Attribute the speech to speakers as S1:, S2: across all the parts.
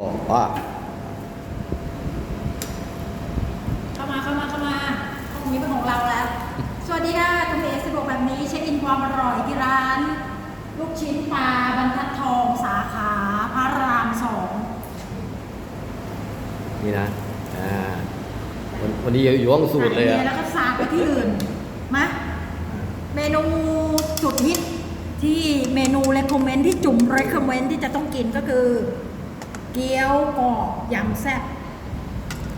S1: บอกว่า
S2: เข้ามาเข้ามาเข้ามาห้องนี้เป็นของเราแล้ว สวัสดีค่ะทำเองสะดวกแบบนี้เช็คอินความอร่อยที่ร้าน ลูกชิ้นปลาบรรทัดทองสาขาพระรามสอง
S1: นี่นะอ่าวันวันนี้อยู่ห้องสูตรเลยอะ
S2: แล้วก็สาดไปที่อื่นมาเมนูจุดฮิตที่เมนูเล c คอมเมนต์ที่จุ่มเร c คอมเมนต์ที่จะต้องกินก็คือ เกี๊ยวกรอบยำแซ่บ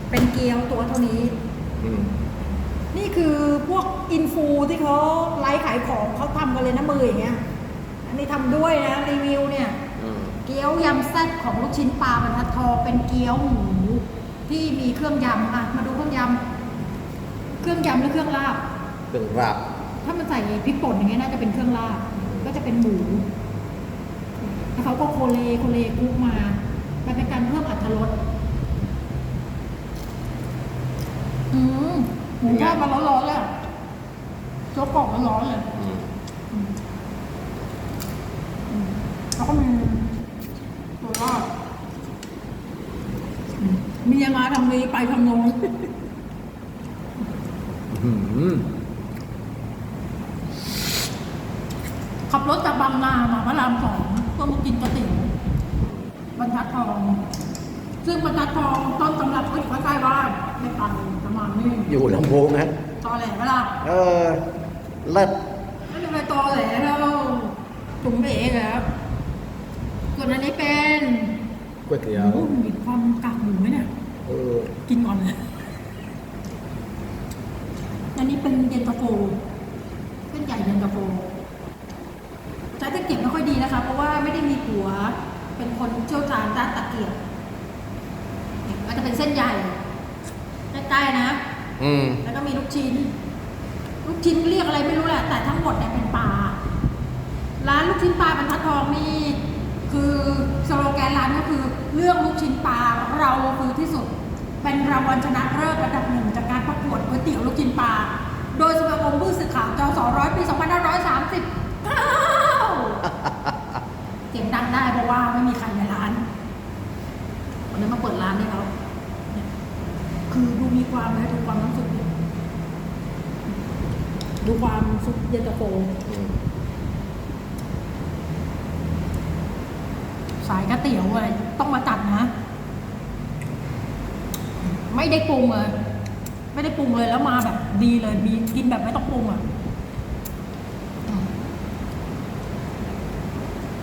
S2: เป็นเกี๊ยวตัวเท่านี้
S1: อืม
S2: นี่คือพวกอินฟูที่เขาไลฟ์ขายของเขาทำกันเลยนะมืออย่างเงี้ย อันนี้ทำด้วยนะรีวิวเนี่ย
S1: อืม
S2: เกี๊ยวยำแซ่บของลูกชิ้นปลาบรรทัดทองเป็นเกี๊ยวหมูที่มีเครื่องยำอะมาดูเครื่องยำเครื่องยำและเครื่องลาบ
S1: เครื่องราบ
S2: ถ้ามันใส่พริกป่นอย่างเงี้ยน่าจะเป็นเครื่องลาบก็จะเป็นหมูแล้วเขาก็โคเลโคเลคลุกมา มันเป็นการเพิ่มอรรถรสอืมหมูทอดมาร้อนๆเลยอะโจ๊กกรอบร้อนๆเลย
S1: อืม
S2: อืมอืมแล้วก็มีตัวรอดอืมมียังมาทางนี้ไปทางโน้น
S1: อืม
S2: ขับรถจากบางนามาพระรามสองเพื่อมากินก๋วยเตี๋ยว บรรทัดทอง ซึ่งบรรทัดทองต้นตำรับก็อยู่ใกล้ๆบ้านไม่ไกลประมาณนี้
S1: อยู่ลำโพงนะ
S2: ตอแหลเวลา
S1: เออเลิศ
S2: ไม่เป็นไรตอแหลแล้วจุ๋มเอ๋ครับส่วนอันนี้เป็น
S1: ก๋วยเตี๋ยว
S2: หมูมีความกากหมูไหมเนี่ย
S1: เออ
S2: กินก่อนเลยอันนี้เป็นเย็นตาโฟเส้นใหญ่เย็นตาโฟใช้ตะเกียบไม่ค่อยดีนะคะ เพราะว่าไม่ได้มีหัว เป็นคนเชี่ยวชาญด้านตะเกียบก็จะเป็นเส้นใหญ่ใกล้ๆนะ
S1: อืม
S2: แล้วก็มีลูกชิ้น ลูกชิ้นเรียกอะไรไม่รู้แหละ แต่ทั้งหมดเนี่ยเป็นปลา ร้านลูกชิ้นปลาบรรทัดทองนี่คือสโลแกนร้านก็คือเลือกลูกชิ้นปลาเราคือที่สุด เป็นรางวัลชนะเลิศระดับหนึ่งจากการประกวดก๋วยเตี๋ยวลูกชิ้นปลา โดยสมาคมผู้สื่อข่าวจสร้อยปี2530อ้าวเสียงดังได้เพราะว่าไม่มีใครในร้านวันนี้มาเปิดร้านให้เขาเนี่ยคือดูมีความนะดูความน้ำซุปเนี่ย ดูความซุปเย็นตาโฟ
S1: อืม
S2: สายก๋วยเตี๋ยวอะไรต้องมาจัดนะ ไม่ได้ปรุงเลย ไม่ได้ปรุงเลยแล้วมาแบบดีเลยมีกินแบบไม่ต้องปรุงอะอืม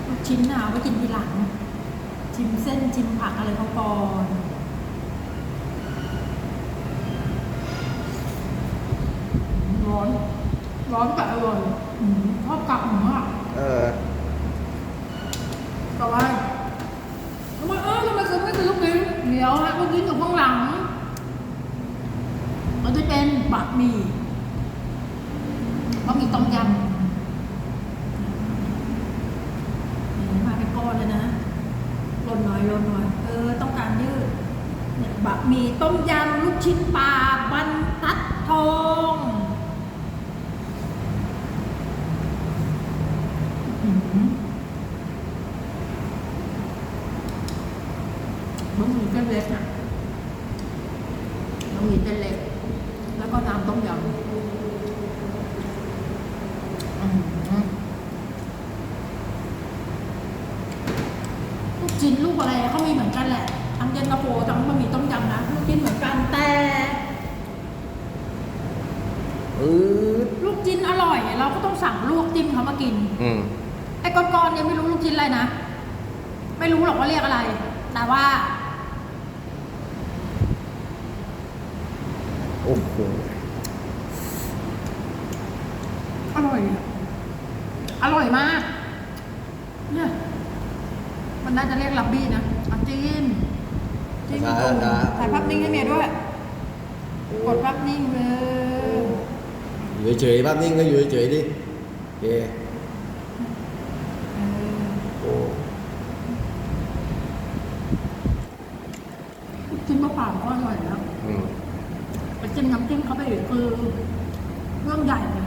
S2: ลูกชิ้นน่ะเอาไว้กินทีหลัง ชิมเส้นชิมผักอะไรเขาก่อนร้อน ร้อนแต่อร่อยอืมชอบกลับหมูอะ
S1: เออ
S2: ต่อไปทำไมเออทำไมซื้อไม่ซื้อลูกชิ้นเดี๋ยวฮะลูกชิ้นอยู่ข้างหลังมันจะเป็นบะหมี่บะหมี่ต้มยำนี่มาเป็นก้อนเลยนะลนหน่อยลนหน่อย เออ ต้องการยืดเนี่ยบะหมี่ต้มยำลูกชิ้นปลาบรรทัดทองอื้อหือบะหมี่เส้นเล็กนะบะหมี่เส้นเล็ก แล้วก็น้ำต้มยำอื้อหือลูกชิ้นลูกอะไรเขามีเหมือนกันแหละ ทั้งเย็นตาโฟทั้งบะหมี่ต้มยำนะลูกชิ้นเหมือนกันแต่
S1: อืด
S2: ลูกชิ้นอร่อยเราก็ต้องสั่งลวกจิ้มเขามากิน
S1: อืม
S2: ไอ้ก้อนๆเนี่ยไม่รู้ลูกชิ้นอะไรนะ ไม่รู้หรอกว่าเรียกอะไร แต่ว่า
S1: โอ้โห
S2: อร่อยอะอร่อยมาก เนี่ย มันน่าจะเรียกลับบี้นะอะจิ้มจิ้มดูถ่ายภาพนิ่งให้เมียด้วย กดภาพนิ่งเลย
S1: อยู่เฉยๆภาพนิ่งก็อยู่เฉยๆดิโอเค
S2: เออ
S1: โอ้
S2: ลูกชิ้นเปล่าๆก็อร่อยแล้ว
S1: อืม
S2: ไป จิ้มน้ำจิ้มเข้าไปอีกคือเรื่องใหญ่เลย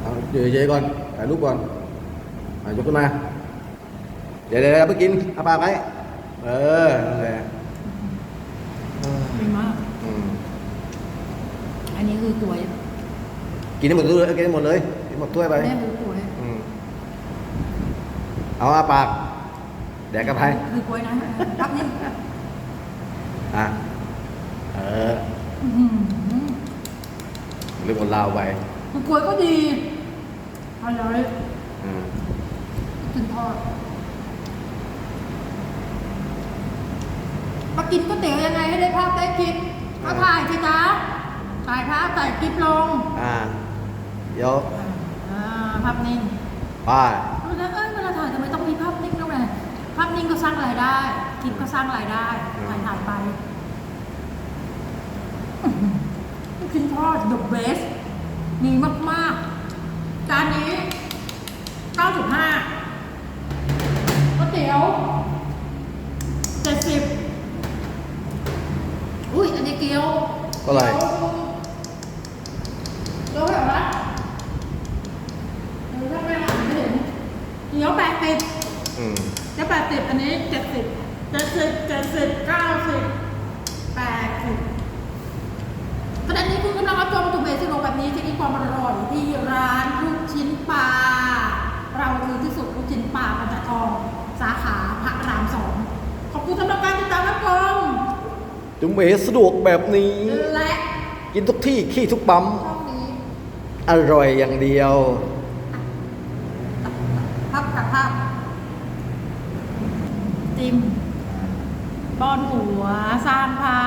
S1: เอาอยู่เฉยๆก่อนถ่ายรูปก่อนอะยกขึ้นมา เดี๋ยวเดี๋ยวเดี๋ยวไปกินเอาปากไว้
S2: อ
S1: เออนั่นแหละเออ
S2: ดีมาก
S1: อืม
S2: อันนี้คือตัว
S1: กินให้หมดเลยกินให้หมดเลยกินหมดถ้วยไป
S2: แม่คือตัว
S1: อืมเอาอาปาก แดกกระเพรา
S2: คือกล้วยนะพับนี่
S1: อะ เออ
S2: อื้อหือ
S1: เรื่องบนลาวไป
S2: คือกล้วยก็ดีอร่อย
S1: อืม
S2: ถึงทอดมากินก๋วยเตี๋ยวยังไงให้ได้ภาพได้คลิปก็ถ่ายสิจ๊ะถ่ายภาพถ่ายคลิปลง
S1: อ่าเดี๋ยว
S2: อ่าภาพนิ่ง
S1: ป้า
S2: เวลาเอ้ยเวลาถ่ายทำไมต้องมีภาพนิ่งด้วยภาพนิ่งก็สร้างรายได้คลิปก็สร้างรายได้ถ่ายถ่ายไปอื้อหือลูก ชิ้นทอด the best ดีมาก ๆ จานนี้ 9.5ก๋วยเตี๋ยว 70 อุ้ย อันนี้เกี๊ยว
S1: เท่าไหร่
S2: เกี๊ยวแบบว่าเดี๋ยวถ้าไม่หันไม่เห็นเกี๊ยวแปดสิบ
S1: อืม
S2: เกี๊ยวแปดสิบอันนี้เจ็ดสิบเจ็ดสิบเจ็ดสิบเก้าสิบแปดสิบ ขณะนี้คุณกำลังรับชมจุเบสิโลแบบนี้ที่มีความอร่อยที่ร้านลูกชิ้นปลา เราคือที่สุดลูกชิ้นปลาปัญจทอง สาขาพระรามสองขอบคุณสำหรับการติดตามรับชม
S1: จุ๋มเอ๋สะดวกแบบนี้
S2: และ
S1: กินทุกที่ขี้ทุกปั๊ม
S2: ช่องนี้
S1: อร่อยอย่างเดียว
S2: ภาพกับภาพจิมบอนหัวสร้างพา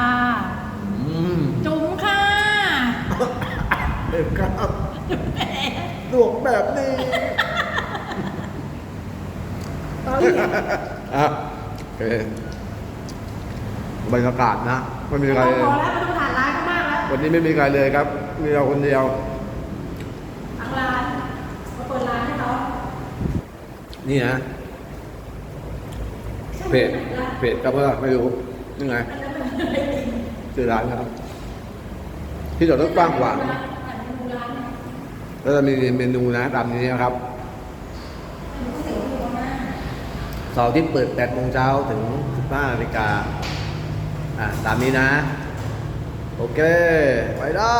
S1: อืม
S2: จุ๋มค่ะ
S1: เออครับสะดวก แบบนี้อะโอเคบรรยากาศนะไม่มีใคร
S2: พ
S1: เลย
S2: อแล้วไม่ต้องถ่ายร้านก็มากแล้ว
S1: วันนี้ไม่มีใครเลยครับ มีเราคนเดียว
S2: ทางร้านมาเปิดร้านให้เขา
S1: นี่นะ เพจ เพจก็เพื่อไม่รู้ยังไงชื่อร้านครับ ที่จอดรถกว้างขวางแล้ วจะมีเมนูนะตามนี้นะครับเสาร์อาที่เปิด8โมงเช้าถึง 15นาฬิกาอะตามนี้นะ โอเค ไปได้